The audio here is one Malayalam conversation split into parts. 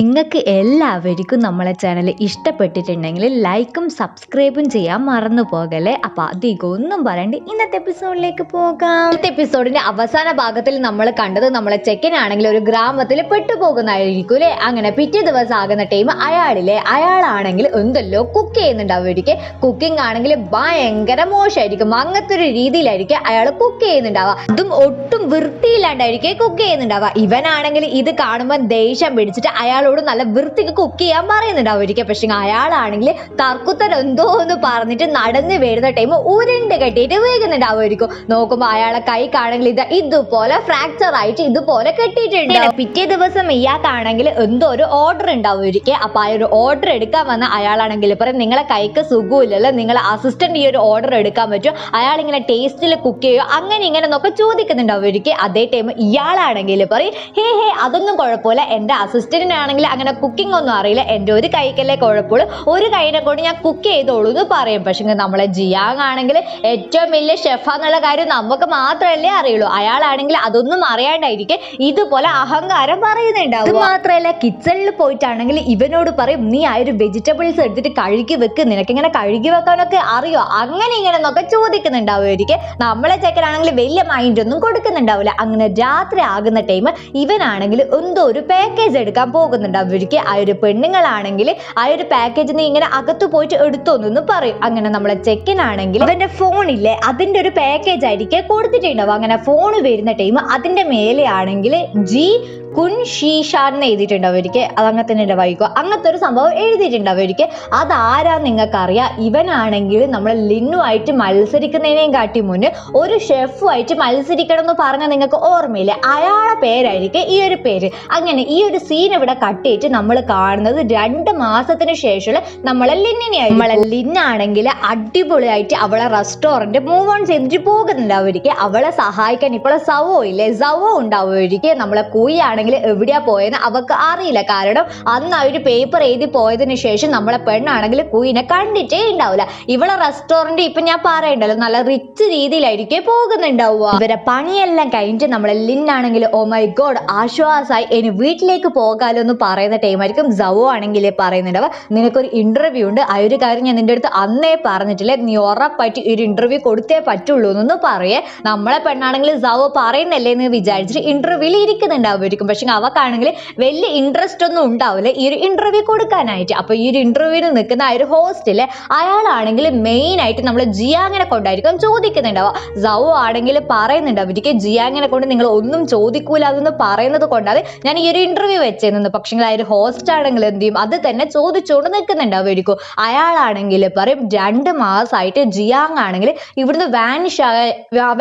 നിങ്ങൾക്ക് എല്ലാവർക്കും നമ്മളെ ചാനൽ ഇഷ്ടപ്പെട്ടിട്ടുണ്ടെങ്കിൽ ലൈക്കും സബ്സ്ക്രൈബും ചെയ്യാൻ മറന്നു പോകല്ലേ? അപ്പൊ അധികം ഒന്നും പറയണ്ട്. ഇന്നത്തെ എപ്പിസോഡിലേക്ക് പോകാം. ഇന്നത്തെ എപ്പിസോഡിന്റെ അവസാന ഭാഗത്തിൽ നമ്മൾ കണ്ടത് നമ്മളെ ചെക്കനാണെങ്കിൽ ഒരു ഗ്രാമത്തിൽ പെട്ടുപോകുന്നതായിരിക്കും അല്ലേ? അങ്ങനെ പിറ്റേ ദിവസം ആകുന്ന ടൈം അയാളിലെ അയാളാണെങ്കിൽ എന്തല്ലോ കുക്ക് ചെയ്യുന്നുണ്ടാവുമായിരിക്കും കുക്കിംഗ് ആണെങ്കിൽ ഭയങ്കര മോശമായിരിക്കും അങ്ങനത്തെ ഒരു രീതിയിലായിരിക്കും അയാൾ കുക്ക് ചെയ്യുന്നുണ്ടാവുക. അതും ഒട്ടും വൃത്തിയില്ലാണ്ടായിരിക്കും കുക്ക് ചെയ്യുന്നുണ്ടാവുക. ഇവനാണെങ്കിൽ ഇത് കാണുമ്പോൾ ദേഷ്യം പിടിച്ചിട്ട് അയാളോട് നല്ല വൃത്തിക്ക് കുക്ക് ചെയ്യാൻ പറയുന്നുണ്ടാവുമായിരിക്കും. പക്ഷേ അയാളാണെങ്കിൽ തർക്കുത്തര എന്തോ എന്ന് പറഞ്ഞിട്ട് നടന്ന് വരുന്ന ടൈം ഉരുണ്ട് കെട്ടിയിട്ട് വീകുന്നുണ്ടാവുമായിരിക്കും നോക്കുമ്പോൾ അയാളെ കൈ കാണെങ്കിൽ ഇത് ഇതുപോലെ ഫ്രാക്ചർ ആയിട്ട് ഇതുപോലെ കെട്ടിയിട്ടുണ്ട് പിറ്റേ ദിവസം ഇയാൾക്കാണെങ്കിൽ എന്തോ ഒരു ഓർഡർ ഉണ്ടാവുമായിരിക്കും. അപ്പൊ ആ ഒരു ഓർഡർ എടുക്കാൻ വന്ന അയാളാണെങ്കിൽ പറയും നിങ്ങളെ കൈക്ക് സുഖമില്ലല്ലോ നിങ്ങളെ അസിസ്റ്റന്റ് ഈ ഒരു ഓർഡർ എടുക്കാൻ പറ്റും അയാൾ ഇങ്ങനെ ടേസ്റ്റിൽ കുക്ക് ചെയ്യോ? അങ്ങനെ ഇങ്ങനെ എന്നൊക്കെ ചോദിക്കുന്നുണ്ടാവുമായിരിക്കും. അതേ ടൈം ഇയാളാണെങ്കിൽ പറയും ഹേ ഹേ അതൊന്നും കുഴപ്പമില്ല. എന്റെ അസിസ്റ്റന്റിനാണെങ്കിൽ അങ്ങനെ കുക്കിംഗ് ഒന്നും അറിയില്ല. എന്റെ ഒരു കൈക്കല്ലേ കുഴപ്പമുള്ളൂ. ഒരു കൈനെ കൊണ്ട് ഞാൻ കുക്ക് ചെയ്തോളൂ എന്ന് പറയും. പക്ഷേ നമ്മളെ ജിയാങ് ആണെങ്കിൽ ഏറ്റവും വലിയ ഷെഫാന്നുള്ള കാര്യം നമുക്ക് മാത്രമല്ലേ അറിയുള്ളൂ. അയാളാണെങ്കിൽ അതൊന്നും അറിയാണ്ടായിരിക്കും ഇതുപോലെ അഹങ്കാരം പറയുന്നുണ്ടാവും അത് മാത്രമല്ല കിച്ചണിൽ പോയിട്ടാണെങ്കിൽ ഇവനോട് പറയും നീ ആ ഒരു വെജിറ്റബിൾസ് എടുത്തിട്ട് കഴുകി വെക്ക്. നിനക്ക് ഇങ്ങനെ കഴുകി വെക്കാനൊക്കെ അറിയോ? അങ്ങനെ ഇങ്ങനെ എന്നൊക്കെ ചോദിക്കുന്നുണ്ടാവുമായിരിക്കും. നമ്മളെ ചെക്കനാണെങ്കിൽ വലിയ മൈൻഡ് ഒന്നും കൊടുക്കുന്നുണ്ടാവില്ല. അങ്ങനെ രാത്രി ആകുന്ന ടൈം ഇവനാണെങ്കിൽ എന്തോ ഒരു പാക്കേജ് എടുക്കാൻ പോകുന്നുണ്ടാവുമായിരിക്കും ആ ഒരു പെണ്ണുങ്ങളാണെങ്കിൽ ആ ഒരു പാക്കേജ് നീ ഇങ്ങനെ അകത്ത് പോയിട്ട് എടുത്തോന്നു പറയും. അങ്ങനെ നമ്മളെ ചെക്കനാണെങ്കിൽ അവന്റെ ഫോണില്ലേ അതിന്റെ ഒരു പാക്കേജ് ആയിരിക്കും കൊടുത്തിട്ടുണ്ടാവും അങ്ങനെ ഫോൺ വരുന്ന ടൈം അതിന്റെ മേലെ ആണെങ്കിൽ ജി കുൻ ഷീഷാൻ എഴുതിയിട്ടുണ്ട് അവർക്ക്. അത് അങ്ങനെ തന്നെ വൈകോ അങ്ങനത്തെ ഒരു സംഭവം എഴുതിയിട്ടുണ്ട് അവർക്ക്. അതാരാ നിങ്ങൾക്കറിയാം? ഇവനാണെങ്കിൽ നമ്മൾ ലിന്നുമായിട്ട് മത്സരിക്കുന്നതിനെയും കാട്ടി മുന്നേ ഒരു ഷെഫുമായിട്ട് മത്സരിക്കണം എന്ന് പറഞ്ഞാൽ നിങ്ങൾക്ക് ഓർമ്മയില്ല? അയാളെ പേരായിരിക്കും ഈ ഒരു പേര്. അങ്ങനെ ഈ ഒരു സീൻ ഇവിടെ കട്ട് ചെയ്തിട്ട് നമ്മൾ കാണുന്നത് രണ്ട് മാസത്തിന് ശേഷമുള്ള നമ്മളെ ലിന്നിനെയായി നമ്മളെ ലിന്നാണെങ്കിൽ അടിപൊളിയായിട്ട് അവളെ റെസ്റ്റോറന്റ് മൂവ് ഓൺ ചെയ്തിട്ട് പോകുന്നുണ്ട് അവർക്ക്. അവളെ സഹായിക്കാൻ ഇപ്പോൾ സവോ ഇല്ലേ? സവോ ഉണ്ടാവുമായിരിക്കും. നമ്മളെ കൂയി ആണെങ്കിൽ എവിടെയാ പോയെന്ന് അവർക്ക് അറിയില്ല. കാരണം അന്ന് ആ ഒരു പേപ്പർ എഴുതി പോയതിന് ശേഷം നമ്മളെ പെണ്ണാണെങ്കിൽ കുയിനെ കണ്ടിട്ടേ ഉണ്ടാവില്ല ഇവളെ റെസ്റ്റോറന്റ് ഇപ്പൊ ഞാൻ പറയണ്ടല്ലോ നല്ല റിച്ച് രീതിയിലായിരിക്കും പോകുന്നുണ്ടാവുക. ഇവരെ പണിയെല്ലാം കഴിഞ്ഞിട്ട് നമ്മളെ ലിൻ ആണെങ്കിൽ ഓ മൈ ഗോഡ് ആശ്വാസമായി ഇനി വീട്ടിലേക്ക് പോകാലോ എന്ന് പറയുന്ന ടൈമായിരിക്കും സവോ ആണെങ്കിൽ പറയുന്നുണ്ടാവുക നിനക്കൊരു ഇന്റർവ്യൂ ഉണ്ട്. ആ ഒരു കാര്യം ഞാൻ നിന്റെ അടുത്ത് അന്നേ പറഞ്ഞിട്ടില്ലേ. നീ ഉറപ്പായിട്ട് ഒരു ഇന്റർവ്യൂ കൊടുത്തേ പറ്റുള്ളൂ എന്നൊന്ന് പറയേ. നമ്മളെ പെണ്ണാണെങ്കിൽ സവോ പറയുന്നല്ലേ എന്ന് വിചാരിച്ചിട്ട് ഇന്റർവ്യൂവിൽ ഇരിക്കുന്നുണ്ടാവുമായിരിക്കും. പക്ഷെ അവക്കാണെങ്കിൽ വലിയ ഇൻട്രസ്റ്റ് ഒന്നും ഉണ്ടാവില്ല. ഈ ഒരു ഇന്റർവ്യൂ കൊടുക്കാനായിട്ട്. അപ്പൊ ഈ ഒരു ഇന്റർവ്യൂവിൽ നിൽക്കുന്ന ആ ഒരു ഹോസ്റ്റിൽ അയാളാണെങ്കിൽ മെയിൻ ആയിട്ട് നമ്മൾ ജിയാങ്ങിനെ കൊണ്ടായിരിക്കും ചോദിക്കുന്നുണ്ടാവുക. സൗ ആണെങ്കിൽ പറയുന്നുണ്ടാവും എനിക്ക് ജിയാങ്ങിനെ കൊണ്ട് നിങ്ങൾ ഒന്നും ചോദിക്കൂല അതെന്ന് പറയുന്നത് കൊണ്ടാണ് ഞാൻ ഈ ഒരു ഇന്റർവ്യൂ വെച്ചിരുന്നത് പക്ഷെ ആ ഒരു ഹോസ്റ്റ് ആണെങ്കിൽ എന്ത് ചെയ്യും? അത് തന്നെ ചോദിച്ചുകൊണ്ട് നിൽക്കുന്നുണ്ടാവും ഇരിക്കും അയാളാണെങ്കിൽ പറയും രണ്ട് മാസമായിട്ട് ജിയാങ് ആണെങ്കിൽ ഇവിടുന്ന് വാനിഷ് ആയ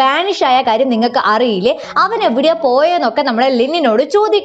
വാനിഷ് ആയ കാര്യം നിങ്ങൾക്ക് അറിയില്ലേ? അവൻ എവിടെയാ പോയെന്നൊക്കെ നമ്മളെ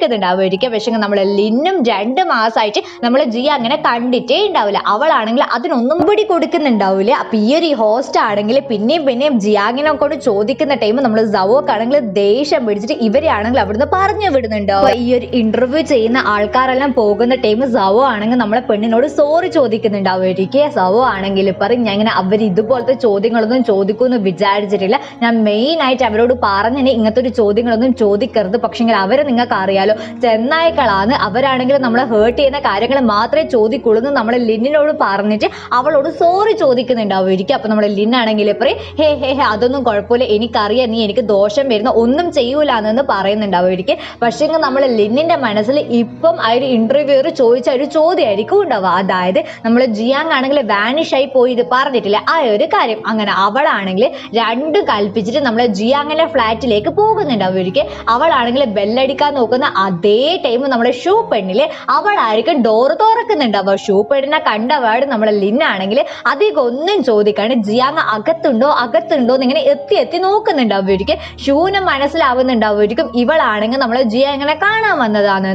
ആ പക്ഷേ നമ്മൾ ലിന്നും രണ്ട് മാസമായിട്ട് നമ്മൾ ജിയ അങ്ങനെ കണ്ടിട്ടേ ഉണ്ടാവില്ല. അവളാണെങ്കിൽ അതിനൊന്നും കൂടി കൊടുക്കുന്നുണ്ടാവില്ല. അപ്പൊ ഈ ഒരു ഹോസ്റ്റ് ആണെങ്കിൽ പിന്നെയും പിന്നെയും ജിയാങ്ങിനെ കൊണ്ട് ചോദിക്കുന്ന ടൈം നമ്മൾ സവോക്ക് ആണെങ്കിൽ ദേഷ്യം പിടിച്ചിട്ട് ഇവരെയാണെങ്കിൽ അവിടുന്ന് പറഞ്ഞു വിടുന്നുണ്ടോ. ഈ ഒരു ഇന്റർവ്യൂ ചെയ്യുന്ന ആൾക്കാരെല്ലാം പോകുന്ന ടൈം സവോ ആണെങ്കിൽ നമ്മളെ പെണ്ണിനോട് സോറി ചോദിക്കുന്നുണ്ടാവുമായിരിക്കും സവോ ആണെങ്കിൽ പറയും ഞാൻ ഇങ്ങനെ അവർ ഇതുപോലത്തെ ചോദ്യങ്ങളൊന്നും ചോദിക്കുമെന്ന് വിചാരിച്ചിട്ടില്ല. ഞാൻ മെയിൻ ആയിട്ട് അവരോട് പറഞ്ഞു ഇങ്ങനത്തെ ഒരു ചോദ്യങ്ങളൊന്നും ചോദിക്കരുത്. പക്ഷെങ്കിൽ അവരെ നിങ്ങൾക്ക് അറിയാലോ. ചെന്നായ്ക്കളാണ്. അവരാണെങ്കിൽ നമ്മളെ ഹേർട്ട് ചെയ്യുന്ന കാര്യങ്ങൾ മാത്രമേ ചോദിക്കുള്ളൂ എന്ന് ലിന്നിനോട് പറഞ്ഞിട്ട് അവളോട് സോറി ചോദിക്കുന്നുണ്ടാവുമായിരിക്കും അപ്പൊ നമ്മളെ ലിന്നാണെങ്കിൽ പറയും ഹേ ഹേ ഹേ അതൊന്നും കുഴപ്പമില്ല. എനിക്കറിയാം. നീ എനിക്ക് ദോഷം വരുന്ന ഒന്നും ചെയ്യൂലെന്ന് പറയുന്നുണ്ടാവുമായിരിക്കും പക്ഷേ നമ്മളെ ലിന്നിന്റെ മനസ്സിൽ ഇപ്പം ആ ഒരു ഇന്റർവ്യൂർ ചോദിച്ച ഒരു ചോദ്യമായിരിക്കും ഉണ്ടാവുക. അതായത് നമ്മൾ ജിയാങ് ആണെങ്കിൽ വാനിഷ് ആയി പോയി ഇത് പറഞ്ഞിട്ടില്ല. ആ ഒരു കാര്യം. അങ്ങനെ അവളാണെങ്കിൽ രണ്ടും കൽപ്പിച്ചിട്ട് നമ്മളെ ജിയാങ്ങിന്റെ ഫ്ലാറ്റിലേക്ക് പോകുന്നുണ്ടാവുമായിരിക്കും അവളാണെങ്കിൽ ബെല്ലടിക്കാൻ നോക്കുന്ന അതേ ടൈം നമ്മുടെ ഷൂ പെണ്ണിൽ അവളായിരിക്കും ഡോർ തുറക്കുന്നുണ്ടാവുക ഷൂ പെണ്ണിനെ കണ്ടപാട് നമ്മളെ ലിന്നാണെങ്കിൽ അധികം ഒന്നും ചോദിക്കാണ്ട് ജിയാങ് അകത്തുണ്ടോ അകത്തുണ്ടോ എന്ന് ഇങ്ങനെ എത്തി എത്തി നോക്കുന്നുണ്ടാവുമായിരിക്കും ഷൂന് മനസ്സിലാവുന്നുണ്ടാവുമായിരിക്കും ഇവളാണെങ്കിൽ നമ്മളെ ജിയ എങ്ങനെ കാണാൻ വന്നതാണ്.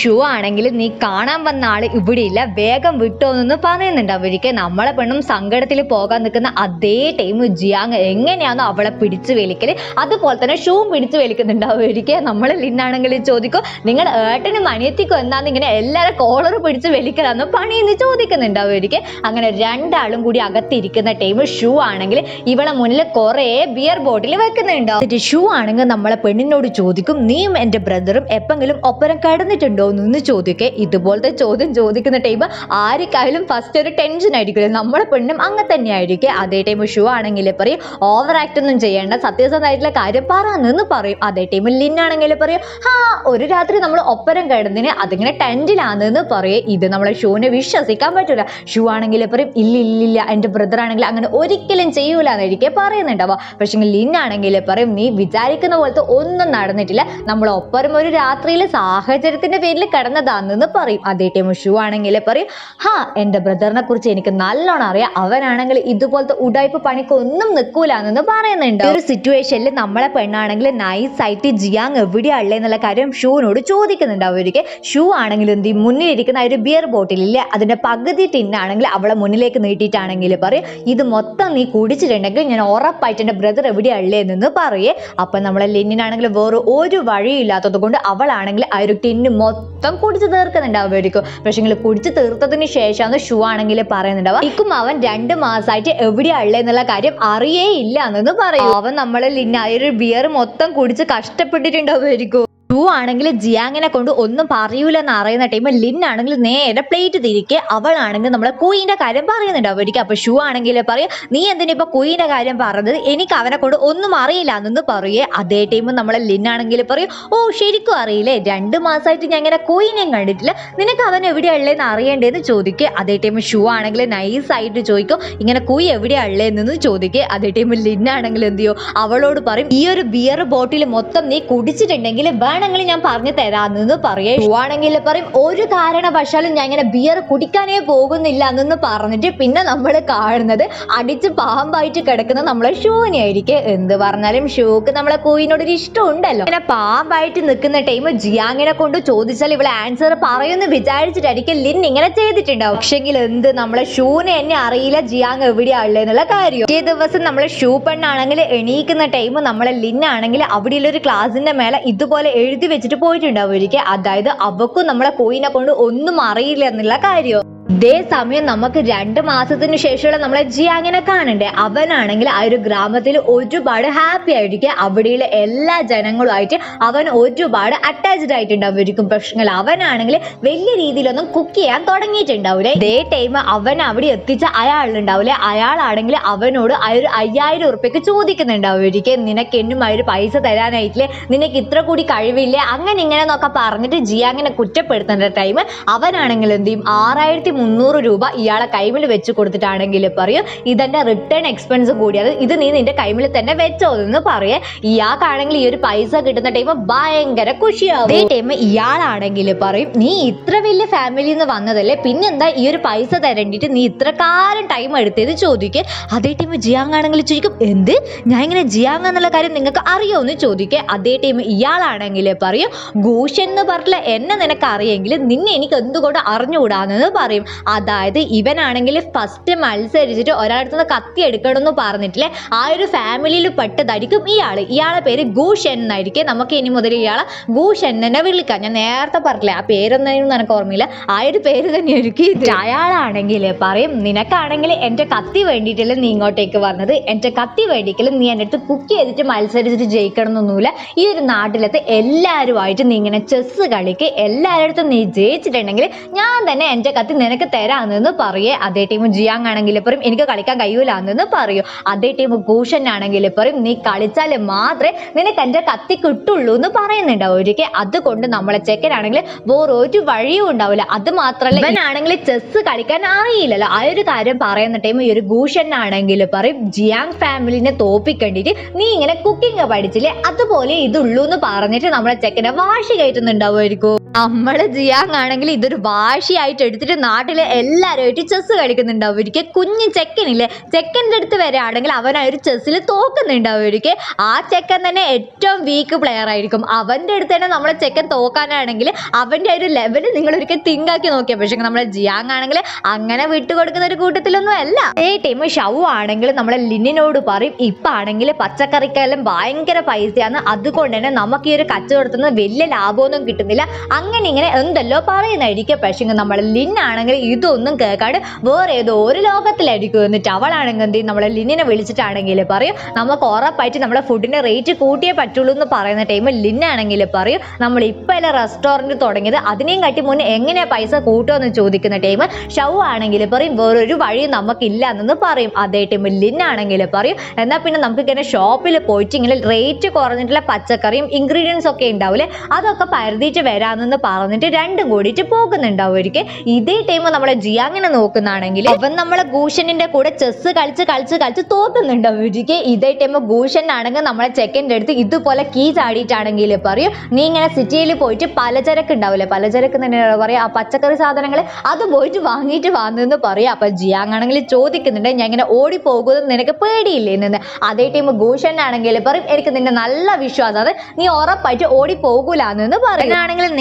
ഷൂ ആണെങ്കിൽ നീ കാണാൻ വന്ന ആൾ ഇവിടെ ഇല്ല വേഗം വിട്ടോ എന്ന് പറയുന്നുണ്ട് പറയുന്നുണ്ടാവുമായിരിക്കും നമ്മളെ പെണ്ണും സങ്കടത്തിൽ പോകാൻ നിൽക്കുന്ന അതേ ടൈം ജിയാങ് എങ്ങനെയാണോ അവളെ പിടിച്ചു വലിക്കൽ അതുപോലെ തന്നെ ഷൂ പിടിച്ചു വലിക്കുന്നുണ്ടാവുമായിരിക്കും നമ്മളെ ലിന്നാണെങ്കിൽ ചോദിക്കും ചോദിക്കും. നിങ്ങൾ ഏട്ടനും അനിയത്തിക്കും എന്താന്ന് ഇങ്ങനെ എല്ലാവരും കോളർ പിടിച്ച് വലിക്കലാന്ന് പണിയെന്ന് ചോദിക്കുന്നുണ്ടാവുമായിരിക്കും അങ്ങനെ രണ്ടാളും കൂടി അകത്തിരിക്കുന്ന ടൈം ഷൂ ആണെങ്കിൽ ഇവളെ മുന്നിൽ കുറേ ബിയർ ബോട്ടിൽ വെക്കുന്നുണ്ടാവും. എന്നിട്ട് ഷൂ ആണെങ്കിൽ നമ്മളെ പെണ്ണിനോട് ചോദിക്കും നീയും എന്റെ ബ്രദറും എപ്പെങ്കിലും ഒപ്പരം കിടന്നിട്ടുണ്ടോ എന്ന് ചോദിക്കെ. ഇതുപോലത്തെ ചോദ്യം ചോദിക്കുന്ന ടൈം ആർക്കായാലും ഫസ്റ്റ് ഒരു ടെൻഷൻ ആയിരിക്കും നമ്മളെ പെണ്ണും അങ്ങനെ തന്നെ ആയിരിക്കും. അതേ ടൈം ഷൂ ആണെങ്കിൽ പറയും ഓവർ ആക്ട് ഒന്നും ചെയ്യേണ്ട സത്യസന്ധമായിട്ടുള്ള കാര്യം പറയാന്ന് പറയും. അതേ ടൈമിൽ ആണെങ്കിൽ പറയും ആ ഒരു രാത്രി നമ്മൾ ഒപ്പരം കിടന്നിന് അതിങ്ങനെ ടെന്റിലാണെന്ന് പറയും. ഇത് നമ്മളെ ഷൂവിനെ വിശ്വസിക്കാൻ പറ്റൂല. ഷൂ ആണെങ്കിൽ പറയും ഇല്ല ഇല്ലില്ല ഇല്ല എന്റെ ബ്രദർ ആണെങ്കിൽ അങ്ങനെ ഒരിക്കലും ചെയ്യൂല എന്നായിരിക്കും പറയുന്നുണ്ടാവുക. പക്ഷേ ലിന്നാണെങ്കിൽ പറയും നീ വിചാരിക്കുന്ന പോലത്തെ ഒന്നും നടന്നിട്ടില്ല. നമ്മൾ ഒപ്പരം ഒരു രാത്രിയിൽ സാഹചര്യത്തിന്റെ പേരിൽ കിടന്നതാണെന്ന് പറയും. അതേ ടൈം ഷൂ ആണെങ്കിൽ പറയും ഹാ എന്റെ ബ്രദറിനെ കുറിച്ച് എനിക്ക് നല്ലോണം അറിയാം. അവനാണെങ്കിൽ ഇതുപോലത്തെ ഉടായ്പ പണിക്ക് ഒന്നും നിൽക്കൂലെന്ന് പറയുന്നുണ്ട് ഒരു സിറ്റുവേഷനിൽ നമ്മളെ പെണ്ണാണെങ്കിൽ നൈസ് ആയിട്ട് ജിയാങ് ഉള്ളത് എന്നുള്ള കാര്യം ഷൂവിനോട് ചോദിക്കുന്നുണ്ട്. അവർക്ക് ഷൂ ആണെങ്കിൽ എന്ത്? മുന്നിലിരിക്കുന്ന ഒരു ബിയർ ബോട്ടിലില്ലേ അതിന്റെ പകുതി ടിന്നാണെങ്കിൽ അവളെ മുന്നിലേക്ക് നീട്ടിയിട്ടാണെങ്കിൽ പറയും ഇത് മൊത്തം നീ കുടിച്ചിട്ടുണ്ടെങ്കിൽ ഞാൻ ഉറപ്പായിട്ട് എന്റെ ബ്രദർ എവിടെയല്ലേ എന്ന് പറയേ. അപ്പൊ നമ്മളെ ലിന്നിനാണെങ്കിൽ വേറെ ഒരു വഴിയില്ലാത്തത് കൊണ്ട് അവളാണെങ്കിൽ ആ ഒരു ടിന്ന് മൊത്തം കുടിച്ച് തീർക്കുന്നുണ്ടാവുമായിരിക്കും പക്ഷെ കുടിച്ച് തീർത്തതിന് ശേഷമാണ് ഷൂ ആണെങ്കിൽ പറയുന്നുണ്ടാവുക ഇക്കും അവൻ രണ്ട് മാസമായിട്ട് എവിടെയല്ലേ എന്നുള്ള കാര്യം അറിയേ ഇല്ല എന്ന് പറയും. അവൻ നമ്മളെ ലിന്ന ആ ഒരു ബിയർ മൊത്തം കുടിച്ച് കഷ്ടപ്പെട്ടിട്ടുണ്ടാവുമായിരിക്കും ഷൂ ആണെങ്കിൽ ജിയാങ്ങിനെ കൊണ്ട് ഒന്നും പറയൂലെന്ന് അറിയുന്ന ടൈം ലിൻ ആണെങ്കിൽ നേരെ പ്ലേറ്റ് തിരിക്കെ. അവളാണെങ്കിൽ നമ്മളെ കുയിന്റെ കാര്യം പറയുന്നുണ്ട്. അവർക്ക് അപ്പൊ ഷൂ ആണെങ്കിൽ പറയും നീ എന്തിനാ ഇപ്പൊ കുയിന്റെ കാര്യം പറഞ്ഞത്? എനിക്ക് അവനെ കൊണ്ട് ഒന്നും അറിയില്ല എന്നൊന്ന് പറയേ. അതേ ടൈം നമ്മളെ ലിൻ ആണെങ്കിൽ പറയും ഓ ശരിക്കും അറിയില്ലേ? രണ്ട് മാസമായിട്ട് ഞാൻ ഇങ്ങനെ കുയിനെയും കണ്ടിട്ടില്ല. നിനക്ക് അവൻ എവിടെയുള്ളതെന്ന് അറിയണ്ടേന്ന് ചോദിക്കുക അതേ ടൈം ഷൂ ആണെങ്കിൽ നൈസ് ആയിട്ട് ചോദിക്കും ഇങ്ങനെ കുയി എവിടെയുള്ളതെന്ന് ചോദിക്കുക അതേ ടൈം ലിൻ ആണെങ്കിൽ എന്ത് ചെയ്യോ? അവളോട് പറയും ഈ ഒരു ബിയർ ബോട്ടിൽ മൊത്തം നീ കുടിച്ചിട്ടുണ്ടെങ്കിൽ വേണമെങ്കിൽ ഞാൻ പറഞ്ഞു തരാമെന്ന് പറയേ. ആണെങ്കിൽ പറയും ഒരു കാരണവശാലും ഞാൻ ഇങ്ങനെ ബിയർ കുടിക്കാനേ പോകുന്നില്ല എന്ന് പറഞ്ഞിട്ട് പിന്നെ നമ്മൾ കാണുന്നത് അടിച്ച് പാമ്പായിട്ട് കിടക്കുന്ന നമ്മളെ ഷൂവിനെയായിരിക്കും എന്ത് പറഞ്ഞാലും ഷൂക്ക് നമ്മളെ കൂയിനോട് ഒരു ഇഷ്ടം ഉണ്ടല്ലോ ഇങ്ങനെ പാമ്പായിട്ട് നിൽക്കുന്ന ടൈം ജിയാങ്ങിനെ കൊണ്ട് ചോദിച്ചാൽ ഇവളെ ആൻസർ പറയുമെന്ന് വിചാരിച്ചിട്ടായിരിക്കും ലിൻ ഇങ്ങനെ ചെയ്തിട്ടുണ്ടാവും. പക്ഷെങ്കിൽ എന്ത് നമ്മളെ ഷൂനെ എന്നെ അറിയില്ല ജിയാങ് എവിടെയാ ഉള്ളത് എന്നുള്ള കാര്യം. ഈ ദിവസം നമ്മളെ ഷൂ പെണ്ണാണെങ്കിൽ എണീക്കുന്ന ടൈം നമ്മളെ ലിൻ ആണെങ്കിൽ അവിടെയുള്ള ഒരു ക്ലാസിന്റെ മേലെ ഇതുപോലെ എഴുതി വെച്ചിട്ട് പോയിട്ടുണ്ടാവും. ഒരിക്കൽ അതായത് അവക്കും നമ്മളെ കോയിനെ കൊണ്ട് ഒന്നും അറിയില്ല എന്നുള്ള കാര്യം. ഇതേ സമയം നമുക്ക് രണ്ട് മാസത്തിന് ശേഷമുള്ള നമ്മളെ ജിയാങ്ങിനെ കാണണ്ടേ? അവനാണെങ്കിൽ ആ ഒരു ഗ്രാമത്തിൽ ഒരുപാട് ഹാപ്പി ആയിരിക്കും. അവിടെയുള്ള എല്ലാ ജനങ്ങളുമായിട്ട് അവൻ ഒരുപാട് അറ്റാച്ച്ഡ് ആയിട്ടുണ്ടാവും. പക്ഷേ അവനാണെങ്കിൽ വലിയ രീതിയിലൊന്നും കുക്ക് ചെയ്യാൻ തുടങ്ങിയിട്ടുണ്ടാവില്ലേ ഇതേ ടൈം അവൻ അവിടെ എത്തിച്ച അയാളുണ്ടാവില്ലേ അയാളാണെങ്കിൽ അവനോട് ആ ഒരു അയ്യായിരം ഉറുപ്പ്യക്ക് ചോദിക്കുന്നുണ്ടാവും. നിനക്ക് എന്നും ആ ഒരു പൈസ തരാനായിട്ടില്ലേ? നിനക്ക് ഇത്ര കൂടി കഴിവില്ലേ? അങ്ങനെ ഇങ്ങനെ എന്നൊക്കെ പറഞ്ഞിട്ട് ജിയാങ്ങിനെ കുറ്റപ്പെടുത്തേണ്ട ടൈം അവനാണെങ്കിൽ എന്ത് ചെയ്യും? ആറായിരത്തി മുന്നൂറ് രൂപ ഇയാളെ കൈമിൽ വെച്ച് കൊടുത്തിട്ടാണെങ്കിൽ പറയും. ഇതെന്റെ റിട്ടേൺ എക്സ്പെൻസ് കൂടിയത്. ഇത് നീ നിന്റെ കൈമിൽ തന്നെ വെച്ചോ എന്ന് പറയേ. ഇയാൾക്കാണെങ്കിൽ ഈ ഒരു പൈസ കിട്ടുന്ന ടൈം ഭയങ്കര ഖുഷിയാവും ഈ ടൈം ഇയാളാണെങ്കിൽ പറയും നീ ഇത്ര വലിയ ഫാമിലിയിൽ നിന്ന് വന്നതല്ലേ? പിന്നെന്താ ഈ ഒരു പൈസ തരണ്ടിട്ട് നീ ഇത്ര കാലം ടൈം എടുത്തത് ചോദിക്കേ. അതേ ടൈം ജിയാങ് ആണെങ്കിൽ ചോദിക്കും എന്ത്? ഞാൻ ഇങ്ങനെ ജിയാങ് എന്നുള്ള കാര്യം നിങ്ങൾക്ക് അറിയോ എന്ന് ചോദിക്കേ. അതേ ടൈം ഇയാളാണെങ്കിൽ പറയും ഘോഷ് എന്ന് പറഞ്ഞില്ല എന്നെ നിനക്ക് അറിയെങ്കിൽ നിന്നെ എനിക്ക് എന്തുകൊണ്ട് അറിഞ്ഞുകൂടാന്ന് പറയും. അതായത് ഇവനാണെങ്കിൽ ഫസ്റ്റ് മത്സരിച്ചിട്ട് ഒരാളടുത്ത് നിന്ന് കത്തി എടുക്കണം എന്ന് പറഞ്ഞിട്ടില്ലേ? ആ ഒരു ഫാമിലിയിൽ പെട്ടതായിരിക്കും ഇയാൾ. ഇയാളെ പേര് ഗൂഷൻ എന്നായിരിക്കും. നമുക്ക് ഇനി മുതൽ ഇയാളെ ഗൂഷൻ എന്നെ വിളിക്കാം. ഞാൻ നേരത്തെ പറഞ്ഞില്ലേ ആ പേരൊന്നും എനിക്ക് ഓർമ്മയില്ല. ആ ഒരു പേര് തന്നെ ഒരുക്കി അയാളാണെങ്കിൽ പറയും നിനക്കാണെങ്കിൽ എന്റെ കത്തി വേണ്ടിയിട്ടല്ലേ നീ ഇങ്ങോട്ടേക്ക് വന്നത്? എന്റെ കത്തി വേണ്ടിയിട്ടല്ലേ നീ എന്റെ അടുത്ത് കുക്ക് ചെയ്തിട്ട് മത്സരിച്ചിട്ട് ജയിക്കണം എന്നൊന്നുമില്ല ഈ ഒരു നാട്ടിലത്തെ എല്ലാവരുമായിട്ട് നീ ഇങ്ങനെ ചെസ്സ് കളിക്ക് എല്ലാവരുടെ അടുത്തും നീ ജയിച്ചിട്ടുണ്ടെങ്കിൽ ഞാൻ തന്നെ എന്റെ കത്തി നിനക്ക് തരാമെന്ന് പറയേ. അതേ ടീം ജിയാങ് ആണെങ്കിൽ പറയും എനിക്ക് കളിക്കാൻ കഴിയൂലെന്ന് പറയും. അതേ ടീം ഭൂഷൺ ആണെങ്കിൽ പറയും നീ കളിച്ചാൽ മാത്രമേ നിനക്ക് എന്റെ കത്തി കിട്ടുള്ളൂ എന്ന് പറയുന്നുണ്ടാവും ഒരിക്കൽ അതുകൊണ്ട് നമ്മളെ ചെക്കനാണെങ്കിൽ വേറെ ഒരു വഴിയും ഉണ്ടാവില്ല. അത് മാത്രമല്ല ഇവനാണെങ്കിൽ ചെസ് കളിക്കാൻ അറിയില്ലല്ലോ. ആ ഒരു കാര്യം പറയുന്ന ടൈം ഈ ഒരു ഭൂഷൺ ആണെങ്കിൽ പറയും ജിയാങ് ഫാമിലിനെ തോപ്പിക്കണ്ടിട്ട് നീ ഇങ്ങനെ കുക്കിംഗ് പഠിച്ചില്ലേ? അതുപോലെ ഇതുള്ളൂ എന്ന് പറഞ്ഞിട്ട് നമ്മളെ ചെക്കനെ വാശി കയറ്റുന്നുണ്ടാവുമായിരിക്കും. നമ്മൾ ജിയാങ് ആണെങ്കിൽ ഇതൊരു വാശിയായിട്ട് എടുത്തിട്ട് നാട്ടിലെ എല്ലാവരുമായിട്ട് ചെസ് കളിക്കുന്നുണ്ടാവും. ഒരിക്കൽ കുഞ്ഞു ചെക്കനില്ലേ ചെക്കന്റെ അടുത്ത് വരികയാണെങ്കിൽ അവൻ ആ ഒരു ചെസ്സിൽ തോക്കുന്നുണ്ടാവും ഒരിക്കൽ. ആ ചെക്കൻ തന്നെ ഏറ്റവും വീക്ക് പ്ലെയർ ആയിരിക്കും. അവന്റെ അടുത്ത് തന്നെ നമ്മളെ ചെക്കൻ തോക്കാനാണെങ്കിൽ അവന്റെ ഒരു ലെവൽ നിങ്ങൾ ഒരിക്കൽ തിങ്ക് ആക്കി നോക്കിയാൽ പക്ഷേ നമ്മളെ ജിയാങ് ആണെങ്കിൽ അങ്ങനെ വിട്ടുകൊടുക്കുന്ന ഒരു കൂട്ടത്തിലൊന്നും അല്ല. ഏ ടീം ഷൗ ആണെങ്കിൽ നമ്മളെ ലിന്നിനോട് പറയും ഇപ്പം ആണെങ്കിൽ പച്ചക്കറിക്കെല്ലാം ഭയങ്കര പൈസയാണ്. അതുകൊണ്ട് തന്നെ നമുക്ക് ഈ ഒരു കച്ചവടത്തിൽ നിന്ന് വലിയ ലാഭമൊന്നും കിട്ടുന്നില്ല. അങ്ങനെ ഇങ്ങനെ എന്തല്ലോ പറയുന്നതായിരിക്കും. പക്ഷേ നമ്മളെ ആണെങ്കിൽ ഇതൊന്നും കേൾക്കാണ്ട് വേറെ ഏതോ ഒരു ലോകത്തിലായിരിക്കും എന്നിട്ട് അവളാണെങ്കിൽ എന്ത് നമ്മളെ ലിന്നിനെ വിളിച്ചിട്ടാണെങ്കിൽ പറയും നമുക്ക് ഉറപ്പായിട്ട് നമ്മളെ ഫുഡിന്റെ റേറ്റ് കൂട്ടിയേ പറ്റുള്ളൂ എന്ന് പറയുന്ന ടൈമിൽ ലിന്നാണെങ്കിൽ പറയും നമ്മൾ ഇപ്പം അല്ല റെസ്റ്റോറന്റ് തുടങ്ങിയത്? അതിനെയും കാട്ടി മുന്നേ എങ്ങനെയാ പൈസ കൂട്ടുമെന്ന് ചോദിക്കുന്ന ടൈം ഷൗ ആണെങ്കിൽ പറയും വേറൊരു വഴി നമുക്കില്ല എന്ന് പറയും. അതേ ടൈം ലിന്നാണെങ്കിൽ പറയും എന്നാൽ പിന്നെ നമുക്ക് ഇങ്ങനെ ഷോപ്പിൽ പോയിട്ട് ഇങ്ങനെ റേറ്റ് കുറഞ്ഞിട്ടുള്ള പച്ചക്കറിയും ഇൻഗ്രീഡിയൻസ് ഒക്കെ ഉണ്ടാവില്ലേ അതൊക്കെ പരതിയിട്ട് വരാമെന്ന് പറഞ്ഞിട്ട് രണ്ടും കൂടിയിട്ട് പോകുന്നുണ്ടാവും ഒരിക്കൽ. ഇതേ ടൈം നമ്മളെ ജിയാങ്ങിനെ നോക്കുന്നതാണെങ്കിൽ അവൻ നമ്മളെ ഗൂഷനിന്റെ കൂടെ ചെസ് കളിച്ച് കളിച്ച് കളിച്ച് തോക്കുന്നുണ്ടാവും ഒരിക്കൽ. ഇതേ ടൈം ഗൂഷൻ ആണെങ്കിൽ നമ്മളെ ചെക്കന്റെ അടുത്ത് ഇതുപോലെ കീ ചാടിയിട്ടാണെങ്കിൽ പറയും നീ ഇങ്ങനെ സിറ്റിയിൽ പോയിട്ട് പലചരക്ക് ഉണ്ടാവില്ലേ? പലചരക്ക് തന്നെയാണ് പറയാ ആ പച്ചക്കറി സാധനങ്ങൾ അത് പോയിട്ട് വാങ്ങിയിട്ട് വന്നെന്ന് പറയാം. അപ്പൊ ജിയാങ് ആണെങ്കിൽ ചോദിക്കുന്നുണ്ട് ഞാൻ ഇങ്ങനെ ഓടി പോകുന്നത് നിനക്ക് പേടിയില്ലേ? നിന്ന് അതേ ടൈം ഗൂഷൻ ആണെങ്കിൽ പറയും എനിക്ക് നിന്റെ നല്ല വിശ്വാസം. അത് നീ ഉറപ്പായിട്ട് ഓടി പോകൂലെന്ന് പറയും.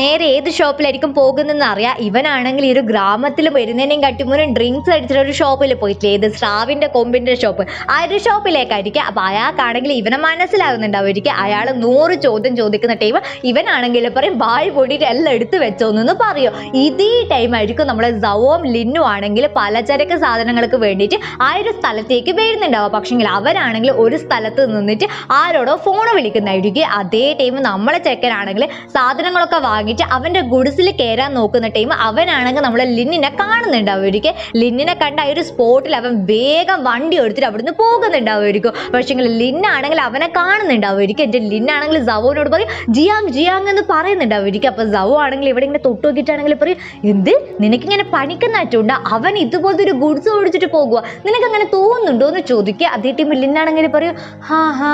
നേരെ ഏത് ഷോപ്പിലായിരിക്കും പോകുന്നതെന്ന് അറിയാം. ഇവനാണെങ്കിൽ ഈ ഒരു ഗ്രാമത്തിൽ വരുന്നതിനെയും കട്ടിമുന്നും ഡ്രിങ്ക്സ് അടിച്ചിട്ട് ഒരു ഷോപ്പിൽ പോയിട്ടില്ലേ? ഏത് സ്രാവിന്റെ കൊമ്പിന്റെ ഷോപ്പ്. ആ ഒരു ഷോപ്പിലേക്കായിരിക്കും. അപ്പൊ അയാൾക്കാണെങ്കിൽ ഇവനെ മനസ്സിലാകുന്നുണ്ടാവുമായിരിക്കും അയാൾ നൂറ് ചോദ്യം ചോദിക്കുന്ന ടൈം. ഇവനാണെങ്കിൽ പറയും വായി പൊടിയിട്ട് എല്ലാം എടുത്തു വെച്ചോന്നു പറയും. ഇതേ ടൈം ആയിരിക്കും നമ്മളെ സവോം ലിന്നും ആണെങ്കിൽ പലചരക്ക് സാധനങ്ങൾക്ക് വേണ്ടിയിട്ട് ആ ഒരു സ്ഥലത്തേക്ക് വരുന്നുണ്ടാവുക. പക്ഷെങ്കിൽ അവരാണെങ്കിൽ ഒരു സ്ഥലത്ത് നിന്നിട്ട് ആരോടോ ഫോൺ വിളിക്കുന്നതായിരിക്കും. അതേ ടൈം നമ്മളെ ചെക്കനാണെങ്കിൽ സാധനങ്ങളൊക്കെ വാങ്ങിയിട്ട് അവന്റെ ഗുഡ്സിൽ കയറാൻ നോക്കുന്ന ടൈം അവനാണെങ്കിൽ നമ്മളെ ലിന്നിനെ കാണുന്നുണ്ടാവുമായിരിക്കും ലിന്നിനെ കണ്ട ആ ഒരു സ്പോട്ടിൽ അവൻ വേഗം വണ്ടി എടുത്തിട്ട് അവിടുന്ന് പോകുന്നുണ്ടാവുമായിരിക്കും പക്ഷെങ്കിൽ ലിന്നാണെങ്കിൽ അവനെ കാണുന്നുണ്ടാവുമായിരിക്കും എന്റെ ലിന്നാണെങ്കിൽ സവോനോട് പറയും ജിയാങ് ജിയാങ് എന്ന് പറയുന്നുണ്ടാവുമായിരിക്കും അപ്പോൾ സവോ ആണെങ്കിൽ ഇവിടെ ഇങ്ങനെ തൊട്ട് നോക്കിയിട്ടാണെങ്കിൽ പറയും എന്ത്? നിനക്കിങ്ങനെ പണിക്കുന്നാറ്റുണ്ട് അവൻ ഇതുപോലത്തെ ഒരു ഗുഡ്സ് ഓടിച്ചിട്ട് പോകുക നിനക്ക് അങ്ങനെ തോന്നുന്നുണ്ടോ? എന്ന് ചോദിക്കുക. അതേ ടീം ലിന്നാണെങ്കിൽ പറയും ഹാ ഹാ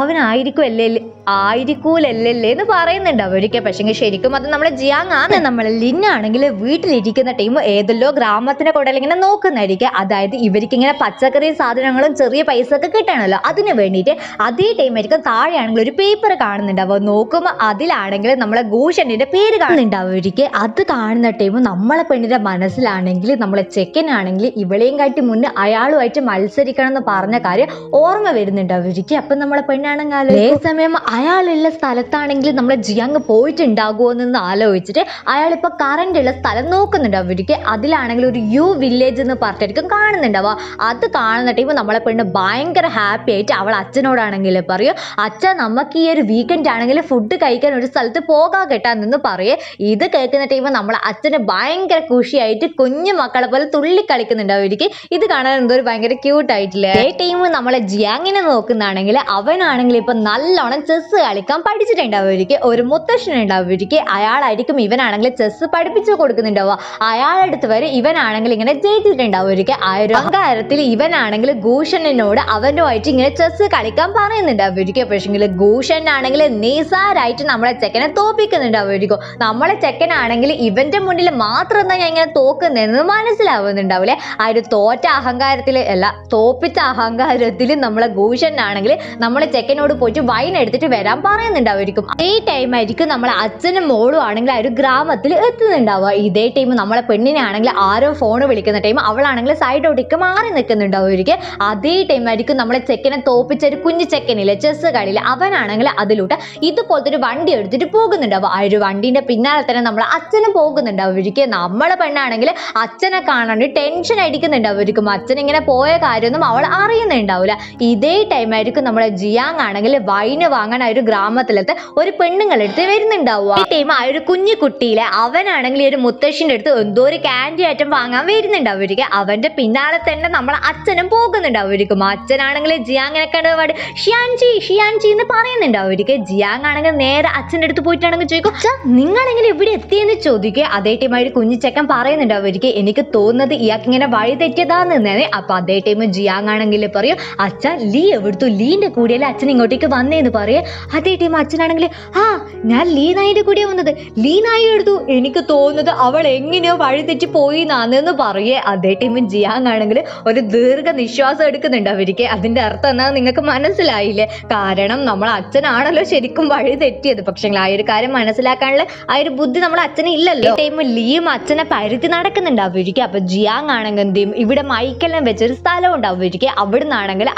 അവനായിരിക്കും അല്ലേ ആയിരിക്കൂലല്ലേ എന്ന് പറയുന്നുണ്ട്. അവരൊക്കെ പക്ഷേ ശരിക്കും അത് നമ്മളെ ജിയാങ് ആണ്. നമ്മളെ ലിന്നാണെങ്കിൽ വീട്ടിലിരിക്കുന്ന ടീം ഏതല്ലോ ഗ്രാമത്തിനെ കൂടെ ഇങ്ങനെ നോക്കുന്നതായിരിക്കും. അതായത് ഇവർക്ക് ഇങ്ങനെ പച്ചക്കറി സാധനങ്ങളും ചെറിയ പൈസ ഒക്കെ കിട്ടണമല്ലോ. അതിന് വേണ്ടിയിട്ട് അതേ ടൈം ആയിരിക്കും താഴെയാണെങ്കിൽ ഒരു പേപ്പർ കാണുന്നുണ്ട്. അപ്പോൾ നോക്കുമ്പോൾ അതിലാണെങ്കിൽ നമ്മളെ ഭൂഷണിന്റെ പേര് കാണുന്നുണ്ട്. അവർക്ക് അത് കാണുന്ന ടൈം നമ്മളെ പെണ്ണിന്റെ മനസ്സിലാണെങ്കിൽ നമ്മളെ ചെക്കനാണെങ്കിൽ ഇവളെയും കാട്ടി മുന്നേ അയാളുമായിട്ട് മത്സരിക്കണം എന്ന് പറഞ്ഞ കാര്യം ഓർമ്മ വരുന്നുണ്ട് അവർക്ക്. അപ്പം നമ്മളെ പെണ്ണാണെങ്കിൽ അതേ സമയം അയാളുള്ള സ്ഥലത്താണെങ്കിൽ നമ്മൾ ജിയാങ് പോയിട്ടുണ്ടാകുമോ എന്ന് ആലോചിച്ചിട്ട് അയാൾ ഇപ്പൊ കറണ്ട് ഉള്ള സ്ഥലം നോക്കുന്നുണ്ട് അവർക്ക്. അതിലാണെങ്കിൽ ഒരു യു വില്ലേജ് എന്ന് പറഞ്ഞിട്ടായിരിക്കും കാണുന്നുണ്ടാവുക അത് കാണുന്ന ടൈം നമ്മളെ പെണ്ണ് ഭയങ്കര ഹാപ്പി ആയിട്ട് അവൾ അച്ഛനോടാണെങ്കിൽ പറയും അച്ഛൻ നമുക്ക് ഈ ഒരു വീക്കെൻഡ് ആണെങ്കിൽ ഫുഡ് കഴിക്കാൻ ഒരു സ്ഥലത്ത് പോകാൻ കേട്ടാന്ന് പറയേ. ഇത് കേൾക്കുന്ന ടൈം നമ്മളെ അച്ഛന് ഭയങ്കര ഖുഷിയായിട്ട് കുഞ്ഞു മക്കളെ പോലെ തുള്ളി കളിക്കുന്നുണ്ട് അവർക്ക്. ഇത് കാണാൻ എന്തോ ഭയങ്കര ക്യൂട്ട് ആയിട്ടില്ലേ? ഏ ടൈം നമ്മളെ ജിയാങ്ങിനെ നോക്കുന്നതാണെങ്കിൽ അവനാണെങ്കിൽ ഇപ്പൊ നല്ലോണം ചെസ് കളിക്കാൻ പഠിച്ചിട്ടുണ്ടാവുമായിരിക്കും ഒരു മുത്തശ്ശൻ ഉണ്ടാവുമായിരിക്കും അയാളായിരിക്കും ഇവനാണെങ്കിൽ ചെസ്സ് പഠിപ്പിച്ചു കൊടുക്കുന്നുണ്ടാവുക. അയാളടുത്ത് വരെ ഇവനാണെങ്കിൽ ഇങ്ങനെ ജയിച്ചിട്ടുണ്ടാവുമായിരിക്കും ആ ഒരു അഹങ്കാരത്തിൽ ഇവനാണെങ്കിൽ ഭൂഷണനോട് അവനുമായിട്ട് ഇങ്ങനെ ചെസ്സ് കളിക്കാൻ പറയുന്നുണ്ടാവുമായിരിക്കും പക്ഷെങ്കിൽ ഭൂഷണനാണെങ്കിൽ നിസാരായിട്ട് നമ്മളെ ചെക്കനെ തോപ്പിക്കുന്നുണ്ടാവുമായിരിക്കും നമ്മളെ ചെക്കനാണെങ്കിൽ ഇവന്റെ മുന്നിൽ മാത്രം ഞാൻ ഇങ്ങനെ തോക്കുന്നതെന്ന് മനസ്സിലാവുന്നുണ്ടാവില്ലേ ആ ഒരു തോറ്റ അഹങ്കാരത്തിൽ അല്ല തോപ്പിച്ച അഹങ്കാരത്തിൽ നമ്മളെ ഭൂഷണനാണെങ്കിൽ നമ്മളെ ചെക്കനോട് പോയിട്ട് വൈൻ എടുത്തിട്ട് വരാൻ പറയുന്നുണ്ടാവുമായിരിക്കും. ഈ ടൈം ആയിരിക്കും നമ്മളെ അച്ഛനും മോളും ആണെങ്കിൽ ആ ഒരു ഗ്രാമത്തിൽ എത്തുന്നുണ്ടാവുക. ഇതേ ടൈം നമ്മളെ പെണ്ണിനെ ആണെങ്കിൽ ആരോ ഫോൺ വിളിക്കുന്ന ടൈം അവളാണെങ്കിൽ സൈഡോട്ടേക്ക് മാറി നിൽക്കുന്നുണ്ടാവുമായിരിക്കും. അതേ ടൈം ആയിരിക്കും നമ്മളെ ചെക്കനെ തോപ്പിച്ച ഒരു കുഞ്ഞു ചെക്കനില്ലേ ചെസ് കളിയിൽ അവനാണെങ്കിൽ അതിലൂടെ ഇതുപോലത്തെ ഒരു വണ്ടി എടുത്തിട്ട് പോകുന്നുണ്ടാവും ആ ഒരു വണ്ടിന്റെ പിന്നാലെ തന്നെ നമ്മളെ അച്ഛനും പോകുന്നുണ്ടാവുമായിരിക്കും. നമ്മളെ പെണ്ണാണെങ്കിൽ അച്ഛനെ കാണാണ്ട് ടെൻഷൻ അടിക്കുന്നുണ്ടാവുമായിരിക്കും. അച്ഛൻ ഇങ്ങനെ പോയ കാര്യമൊന്നും അവൾ അറിയുന്നുണ്ടാവില്ല. ഇതേ ടൈം ആയിരിക്കും നമ്മളെ ജിയാങ് ആണെങ്കിൽ വൈന് വാങ്ങാൻ ആ ഒരു ഗ്രാമത്തിലത്തെ ഒരു പെണ്ണുങ്ങളെടുത്ത് വരുന്നുണ്ടാവുക. ഈ ടൈം ആ ഒരു കുഞ്ഞു കുട്ടിയിലെ അവനാണെങ്കിൽ ഒരു മുത്തശ്ശിന്റെ അടുത്ത് എന്തോ ഒരു ക്യാൻഡി ഐറ്റം വാങ്ങാൻ വരുന്നുണ്ടാവുമായിരിക്കും അവന്റെ പിന്നാലെ തന്നെ നമ്മളെ അച്ഛനും പോകുന്നുണ്ടാവുമായിരിക്കും അച്ഛനാണെങ്കിൽ ജിയാങ്ങിനെ കണ്ടപാട് ഷിയാൻജി ഷിയാൻജി എന്ന് പറയുന്നുണ്ടാവുമായിരിക്കും ജിയാങ് ആണെങ്കിൽ നേരെ അച്ഛന്റെ അടുത്ത് പോയിട്ടാണെങ്കിൽ ചോദിക്കും നിങ്ങളെങ്കിലും ഇവിടെ എത്തിയെന്ന് ചോദിക്കുക? അതേ ടൈം ആ ഒരു കുഞ്ഞു ചെക്കൻ അവർക്ക് എനിക്ക് തോന്നുന്നത് ഇയാൾക്ക് ഇങ്ങനെ വഴി തെറ്റിയതാന്ന് തന്നെ. അപ്പൊ അതേ ടൈം ജിയാങ് ആണെങ്കിൽ പറയും അച്ഛൻ ലീ എവിടുത്തു? ലീന്റെ കൂടെയല്ലേ അച്ഛൻ ഇങ്ങോട്ടേക്ക് വന്നേന്ന് പറയേ. അതേ ടീം അച്ഛനാണെങ്കിൽ ആ ഞാൻ ലീനായിന്റെ കൂടെ വന്നത്. ലീനായി എടുത്തു. എനിക്ക് തോന്നുന്നത് അവൾ എങ്ങനെയോ വഴിതെറ്റി പോയി നാന്നെന്ന് പറയേ. അതേ ടീമും ജിയാങ് ആണെങ്കിൽ ഒരു ദീർഘ നിശ്വാസം എടുക്കുന്നുണ്ട് അവർക്ക് അതിന്റെ അർത്ഥം എന്നാ നിങ്ങൾക്ക് മനസ്സിലായില്ലേ? കാരണം നമ്മൾ അച്ഛനാണല്ലോ ശരിക്കും വഴി തെറ്റിയത്. പക്ഷെ ആ ഒരു കാര്യം മനസ്സിലാക്കാനുള്ള ആ ഒരു ബുദ്ധി നമ്മൾ അച്ഛന് ഇല്ലല്ലോ. ടൈം ലീയും അച്ഛനെ പരുത്തി നടക്കുന്നുണ്ട് അവർക്ക് അപ്പൊ ജിയാങ് ആണെങ്കിൽ എന്ത് ചെയ്യും? ഇവിടെ മൈക്കെല്ലാം വെച്ചൊരു സ്ഥലം ഉണ്ട് അവർക്ക് അവിടെ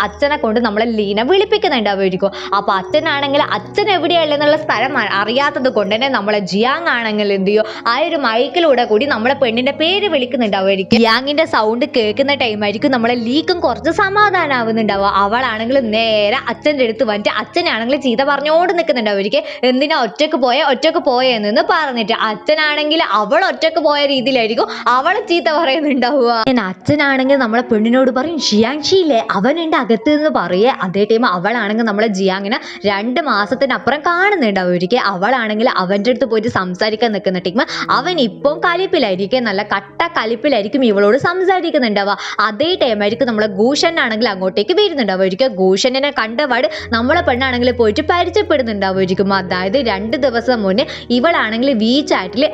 അച്ഛനെ കൊണ്ട് നമ്മളെ ലീന വിളിപ്പിക്കുന്നുണ്ട് അവർക്ക് അപ്പൊ അച്ഛനാണെങ്കിൽ അച്ഛൻ എവിടെയുള്ളെന്നുള്ള സ്ഥലം അറിയാത്തത് കൊണ്ട് തന്നെ നമ്മളെ ജിയാങ് ആണെങ്കിൽ എന്ത് ചെയ്യും? ആ ഒരു മൈക്കിലൂടെ കൂടി നമ്മളെ പെണ്ണിന്റെ പേര് വിളിക്കുന്നുണ്ടാവുമായിരിക്കും ജിയാങ്ങിന്റെ സൗണ്ട് കേൾക്കുന്ന ടൈം ആയിരിക്കും നമ്മളെ ലീക്കും കുറച്ച് സമാധാനാവുന്നുണ്ടാവുക. അവളാണെങ്കിൽ നേരെ അച്ഛന്റെ അടുത്ത് വന്നിട്ട് അച്ഛനാണെങ്കിൽ ചീത്ത പറഞ്ഞോണ്ട് നിൽക്കുന്നുണ്ടാവുമായിരിക്കും എന്തിനാ ഒറ്റയ്ക്ക് പോയ? ഒറ്റയ്ക്ക് പോയെന്ന് പറഞ്ഞിട്ട് അച്ഛനാണെങ്കിൽ അവൾ ഒറ്റയ്ക്ക് പോയ രീതിയിലായിരിക്കും അവളെ ചീത്ത പറയുന്നുണ്ടാവുക. അച്ഛനാണെങ്കിൽ നമ്മളെ പെണ്ണിനോട് പറയും ഷിയാങ്ഷിയില്ലേ അവനുണ്ട് അകത്ത് നിന്ന് പറയേ. അതേ ടൈം അവളാണെങ്കിൽ നമ്മളെ ജിയാങ്ങിനെ രണ്ട് മാസത്തിനപ്പുറം കാണുന്നുണ്ട് അവർക്ക് അവളാണെങ്കിൽ അവന്റെ അടുത്ത് പോയിട്ട് സംസാരിക്കാൻ നിൽക്കുന്ന ടീം അവൻ ഇപ്പം കലിപ്പിലായിരിക്കും. നല്ല കട്ട കലിപ്പിലായിരിക്കും ഇവളോട് സംസാരിക്കുന്നുണ്ടാവുക. അതേ ടൈം ആയിരിക്കും നമ്മളെ ഗൂഷനാണെങ്കിൽ അങ്ങോട്ടേക്ക് വരുന്നുണ്ടാവുമായിരിക്കും ഗൂഷനെ കണ്ടപാട് നമ്മളെ പെണ്ണാണെങ്കിൽ പോയിട്ട് പരിചയപ്പെടുന്നുണ്ടാവുമായിരിക്കും അതായത് രണ്ട് ദിവസം മുന്നേ ഇവളാണെങ്കിൽ വി ചാറ്റിൽ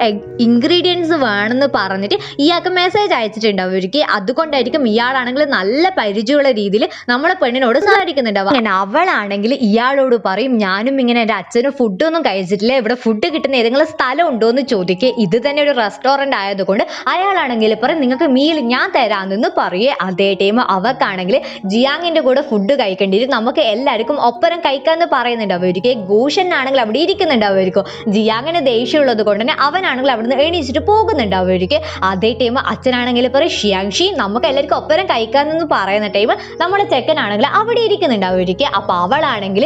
ഇൻഗ്രീഡിയൻസ് വേണമെന്ന് പറഞ്ഞിട്ട് ഇയാൾക്ക് മെസ്സേജ് അയച്ചിട്ടുണ്ടാവും ഒരിക്കൽ. അതുകൊണ്ടായിരിക്കും ഇയാളാണെങ്കിൽ നല്ല പരിചയമുള്ള രീതിയിൽ നമ്മളെ പെണ്ണിനോട് സംസാരിക്കുന്നുണ്ടാവുക. അവളാണെങ്കിൽ ഇയാളോട് പറയും ഞാനും ഇങ്ങനെ എന്റെ അച്ഛന് ഫുഡൊന്നും കഴിച്ചിട്ടില്ല. ഇവിടെ ഫുഡ് കിട്ടുന്ന ഏതെങ്കിലും സ്ഥലം ഉണ്ടോ എന്ന് ചോദിക്കുക ഇത് തന്നെ ഒരു റെസ്റ്റോറന്റ് ആയതുകൊണ്ട് അയാളാണെങ്കിൽ പറയും നിങ്ങൾക്ക് മീൽ ഞാൻ തരാമെന്ന് പറയേ. അതേ ടൈം അവക്കാണെങ്കിൽ ജിയാങ്ങിന്റെ കൂടെ ഫുഡ് കഴിക്കേണ്ടി വരും നമുക്ക് എല്ലാവർക്കും ഒപ്പരം കഴിക്കാമെന്ന് പറയുന്നുണ്ട് അവർക്ക് ഗൂഷനാണെങ്കിൽ അവിടെ ഇരിക്കുന്നുണ്ട് അവർക്ക് ജിയാങ്ങിന് ദേഷ്യമുള്ളത് കൊണ്ട് തന്നെ അവനാണെങ്കിൽ അവിടുന്ന് എണീച്ചിട്ട് പോകുന്നുണ്ട് അവർക്ക് അതേ ടൈം അച്ഛനാണെങ്കിൽ പറയും ഷിയാങ്ഷി നമുക്ക് എല്ലാവർക്കും ഒപ്പരം കഴിക്കാമെന്ന് പറയുന്ന ടൈം നമ്മുടെ ചെക്കനാണെങ്കിൽ അവിടെ ഇരിക്കുന്നുണ്ട് അവർക്ക് അപ്പൊ അവളാണെങ്കിൽ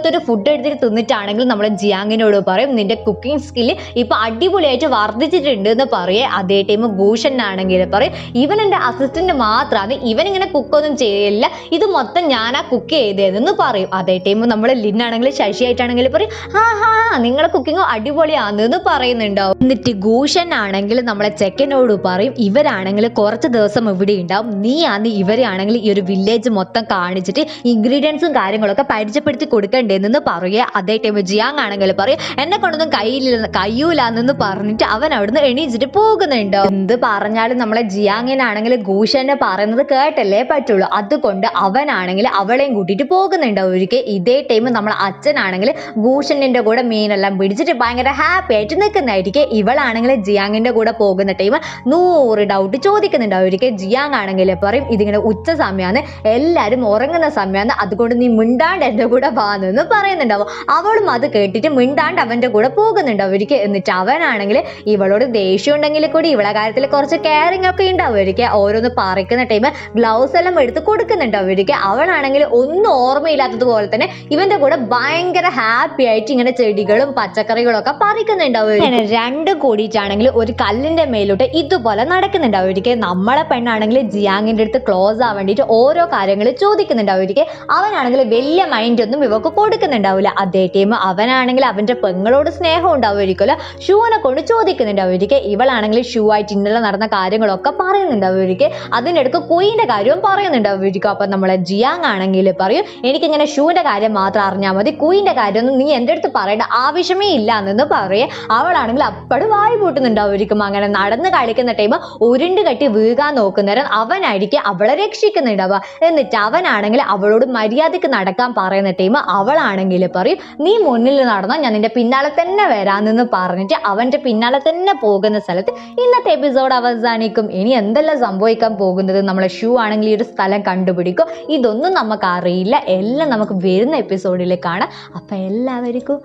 അതിലൊത്തൊരു ഫുഡ് എടുത്തിട്ട് തിന്നിട്ടാണെങ്കിൽ നമ്മൾ ജിയാങ്ങിനോട് പറയും നിന്റെ കുക്കിംഗ് സ്കില്ല് ഇപ്പൊ അടിപൊളിയായിട്ട് വർദ്ധിച്ചിട്ടുണ്ട് എന്ന് പറയേ. അതേ ടൈം ഭൂഷണാണെങ്കിൽ പറയും ഇവൻ എന്റെ അസിസ്റ്റന്റ് മാത്രമാണ് ഇവൻ ഇങ്ങനെ കുക്കൊന്നും ചെയ്യില്ല ഇത് മൊത്തം ഞാനാ കുക്ക് ചെയ്തതെന്ന് പറയും. അതേ ടൈം നമ്മൾ ലിന്നാണെങ്കിൽ ശശിയായിട്ടാണെങ്കിൽ പറയും ആ ഹാ നിങ്ങളെ കുക്കിംഗ് അടിപൊളിയാണെന്ന് പറയുന്നുണ്ടാവും. എന്നിട്ട് ഭൂഷൻ ആണെങ്കിൽ നമ്മളെ ചെക്കനോട് പറയും ഇവരാണെങ്കിൽ കുറച്ച് ദിവസം ഇവിടെ ഉണ്ടാവും നീ ആന്ന് ഇവരെ ആണെങ്കിൽ ഈ ഒരു വില്ലേജ് മൊത്തം കാണിച്ചിട്ട് ഇൻഗ്രീഡിയൻസും കാര്യങ്ങളൊക്കെ പരിചയപ്പെടുത്തി കൊടുക്കണ്ടേന്ന് പറയുക. അതേ ടൈം ജിയാങ് ആണെങ്കിൽ പറയും എന്നെ കൊണ്ടൊന്നും കയ്യില്ല കയ്യൂലെന്ന് പറഞ്ഞിട്ട് അവൻ അവിടുന്ന് എണീച്ചിട്ട് പോകുന്നുണ്ട്. എന്ത് പറഞ്ഞാലും നമ്മളെ ജിയാങ്ങിനാണെങ്കിൽ ഗൂഷനെ പറയുന്നത് കേട്ടല്ലേ പറ്റുള്ളൂ. അതുകൊണ്ട് അവനാണെങ്കിൽ അവളെയും കൂട്ടിയിട്ട് പോകുന്നുണ്ട്. ഒരിക്കൽ ഇതേ ടൈം നമ്മളെ അച്ഛനാണെങ്കിൽ ഗൂഷനിന്റെ കൂടെ മീനെല്ലാം പിടിച്ചിട്ട് ഭയങ്കര ഹാപ്പി ആയിട്ട് നിൽക്കുന്നതായിരിക്കും. ഇവളാണെങ്കിൽ ജിയാങ്ങിന്റെ കൂടെ പോകുന്ന ടൈം നൂറ് ഡൗട്ട് ചോദിക്കുന്നുണ്ട്. ഒരിക്കൽ ജിയാങ് ആണെങ്കിൽ പറയും ഇതിങ്ങനെ ഉച്ച സമയമാണ് എല്ലാവരും ഉറങ്ങുന്ന സമയമാണ് അതുകൊണ്ട് നീ മിണ്ടാണ്ട് എന്റെ കൂടെ വാന്ന് പറയുന്നുണ്ടാവും. അവളും അത് കേട്ടിട്ട് മിണ്ടാണ്ട് അവന്റെ കൂടെ പോകുന്നുണ്ട് അവർക്ക്. എന്നിട്ട് അവനാണെങ്കിൽ ഇവളോട് ദേഷ്യം ഉണ്ടെങ്കിൽ കൂടി ഇവളെ കാര്യത്തിൽ കുറച്ച് കെയറിങ് ഒക്കെ ഉണ്ടാവും അവർക്ക്. ഓരോന്ന് പറിക്കുന്ന ടൈം ഗ്ലൗസ് എല്ലാം എടുത്ത് കൊടുക്കുന്നുണ്ട് അവർക്ക്. അവളാണെങ്കിൽ ഒന്നും ഓർമ്മയില്ലാത്തതുപോലെ തന്നെ ഇവന്റെ കൂടെ ഭയങ്കര ഹാപ്പി ആയിട്ട് ഇങ്ങനെ ചെടികളും പച്ചക്കറികളും ഒക്കെ പറിക്കുന്നുണ്ട് അവർ ഇങ്ങനെ രണ്ടും കൂടിയിട്ടാണെങ്കിൽ ഒരു കല്ലിന്റെ മേലോട്ട് ഇതുപോലെ നടക്കുന്നുണ്ട് അവർക്ക്. നമ്മളെ പെണ്ണാണെങ്കിൽ ജിയാങ്ങിന്റെ അടുത്ത് ക്ലോസ് ആവാൻ വേണ്ടിയിട്ട് ഓരോ കാര്യങ്ങൾ ചോദിക്കുന്നുണ്ട് അവർക്ക്. അവനാണെങ്കിൽ വലിയ മൈൻഡ് ഒന്നും ഇവക്ക് കൊടുക്കുന്നുണ്ടാവില്ല. അതേ ടൈം അവനാണെങ്കിൽ അവന്റെ പെങ്ങളോട് സ്നേഹം ഉണ്ടാവുമായിരിക്കുമല്ലോ ഷൂവിനെ കൊണ്ട് ചോദിക്കുന്നുണ്ടാവുമായിരിക്കും ഇവളാണെങ്കിൽ ഷൂ ആയിട്ട് ഇന്നലെ നടന്ന കാര്യങ്ങളൊക്കെ പറയുന്നുണ്ടാവുമായിരിക്കും അതിനിടക്ക് കുയിന്റെ കാര്യവും പറയുന്നുണ്ടാവുമായിരിക്കും അപ്പം നമ്മളെ ജിയാങ് ആണെങ്കിൽ പറയും എനിക്കിങ്ങനെ ഷൂവിന്റെ കാര്യം മാത്രം അറിഞ്ഞാൽ മതി. കുയിന്റെ കാര്യമൊന്നും നീ എന്റെ അടുത്ത് പറയേണ്ട ആവശ്യമേ ഇല്ല എന്ന് പറയേ. അവളാണെങ്കിൽ അപ്പോഴും വായി പൂട്ടുന്നുണ്ടാവുമായിരിക്കും അങ്ങനെ നടന്ന് കളിക്കുന്ന ടൈം ഉരുണ്ട് കെട്ടി വീകാൻ നോക്കുന്നേരം അവനായിരിക്കും അവളെ രക്ഷിക്കുന്നുണ്ടാവുക. എന്നിട്ട് അവനാണെങ്കിൽ അവളോട് മര്യാദയ്ക്ക് നടക്കാൻ പറയുന്ന ടൈം അവളാണെങ്കിൽ പറയും നീ മുന്നിൽ നടന്നാൽ ഞാൻ നിന്റെ പിന്നാലെ തന്നെ വരാമെന്ന് പറഞ്ഞിട്ട് അവന്റെ പിന്നാലെ തന്നെ പോകുന്ന സ്ഥലത്ത് ഇന്നത്തെ എപ്പിസോഡ് അവസാനിക്കും. ഇനി എന്തെല്ലാം സംഭവിക്കാൻ പോകുന്നത്? നമ്മളെ ഷൂ ആണെങ്കിൽ ഈ ഒരു സ്ഥലം കണ്ടുപിടിക്കും. ഇതൊന്നും നമുക്ക് അറിയില്ല. എല്ലാം നമുക്ക് വരുന്ന എപ്പിസോഡിൽ കാണാം. അപ്പം എല്ലാവർക്കും.